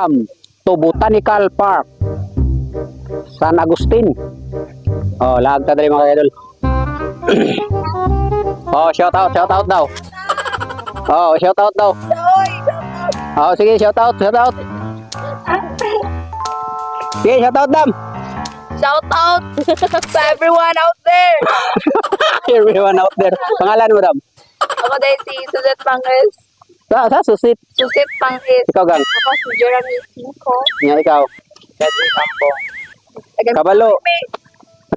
Um, to Botanical Park. San Agustin. Oh, lag ta dali mga idol. oh, shout out, shout out daw. Oh, shout out daw. Oh, sige, shout out, shout out. Sige, shout out dam. Shout out sa everyone out there. Everyone out there. Pangalan mo dam. Ako dahil si Suzette Pangis. Sa, sa susit. Suzette Pangis. Ikaw gang. Ako si Jeremy Cinco. Nga ikaw. Cedric Campo. Kabalo.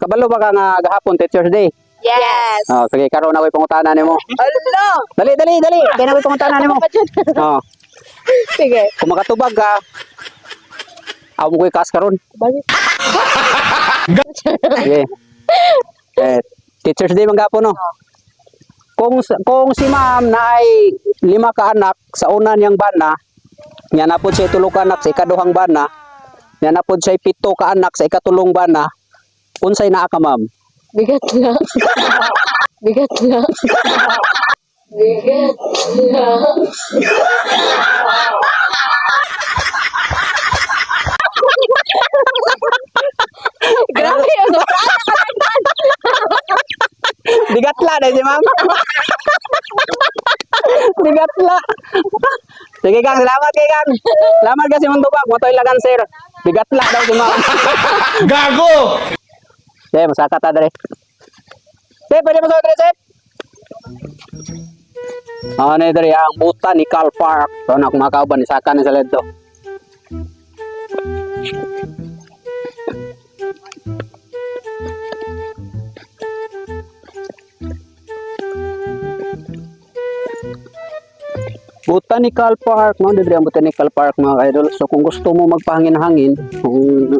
Kabalo ba ka nga gahapon Teacher's Day? Yes. Oh, sige, karon ako'y pangutana nimo. Hello. Dali, dali, dali. Kaya na ako'y pangutana nimo. Oh, Sige. kung makatubag ka, ako mo ko'y kas karon. Bakit? Sige. Eh, Teacher's Day man gapon no. Kung kung si ma'am na ay lima ka anak sa una niyang bana, nya na pod siya tulo ka anak sa ikaduhang bana, nya na pod siya pito ka anak sa ikatulong bana, unsay naa ka ma'am? Bigat na. Bigat na. Bigat na. Grabe ano? Bigatla na si ma'am. Bigatla. Sige kang, salamat kay kang. Salamat kasi mong tubag. Mo to ilagan sir. Bigatla daw si ma'am. Gago! Sige, masaka ta dere. Sige, pwede mo sa dere, sir. Ano dere, ang Botanical Park. So, na kumakauban, isaka na sa ledo. Botanical Park, no? Dito ang Botanical Park mga ka-idol. So kung gusto mo magpahangin-hangin, kung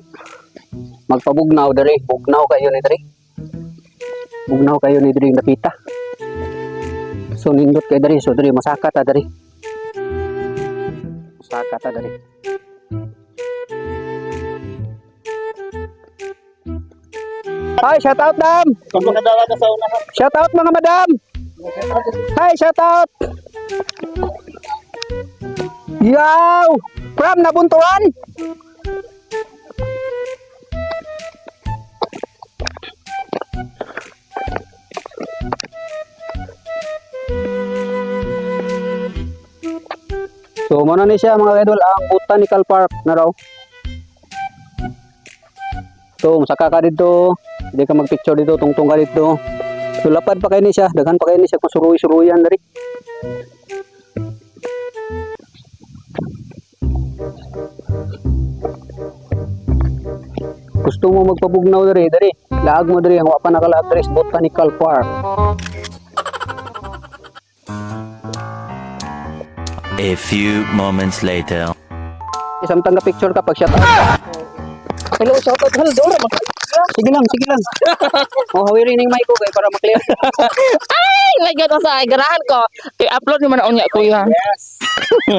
magpabugnaw diri, bugnaw kayo ni diri. Bugnaw kayo ni diri napita. So nindot kay diri, so diri masaka ta diri. Masaka ta. Hi, shout out dam. Shout out mga madam. Hi, shout out. Yow! From Nabuntuan? So, muna ni siya mga idol, ang Botanical Park na raw. So, masaka ka dito, hindi ka magpicture dito, tungtong ka dito. So, lapad pa kayo ni siya, daghan pa kayo ni siya kung suruy-suruyan dari. Gusto mo magpabugnaw dari, dari. Laag mo dari, ang wapa nakalaag dari sa Botanical Park. A few moments later. Isang tangga picture ka pag shout out. Hello, shout out. Hello, Dora. Sige lang, sige lang. oh, hawirin yung mic ko kay para maklear. Ay, lagyan ko sa garahan ko. I-upload naman na unya kuya. Yes.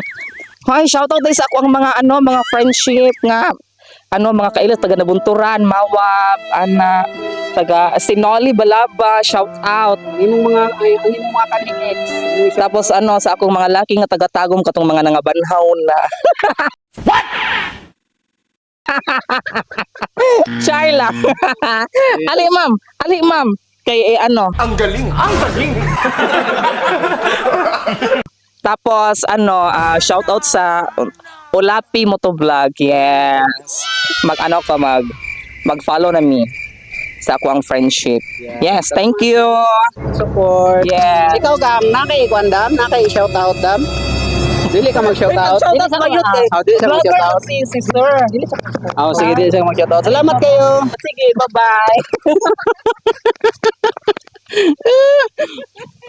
Hi, shout out din sa ako ang mga ano, mga friendship nga ano mga kailas taga Nabunturan, Mawab, ana taga Sinoli, Balaba, shout out. Imong mga ay, imong mga kaligit. Tapos ano sa akong mga laki nga taga Tagum katong mga nangabanhaw na. What? Charla. ali ma'am, ali ma'am. Kay eh, ano, Ang galing! Ang galing! Tapos ano, ah, shout out sa Olapi Motovlog. Yes. Mag ano ka mag mag-follow na me sa ako ang friendship. Yes, thank you. Support. Yes. Ikaw gam, nakay kwan dam, nakay shout out dam. Dili ka mag shout out. Out sa kayot eh. Oh, dili sa mag shout out. si, si sir. Dili sa Oh, sige, dili sa mag shout out. Salamat kayo. Sige, bye-bye.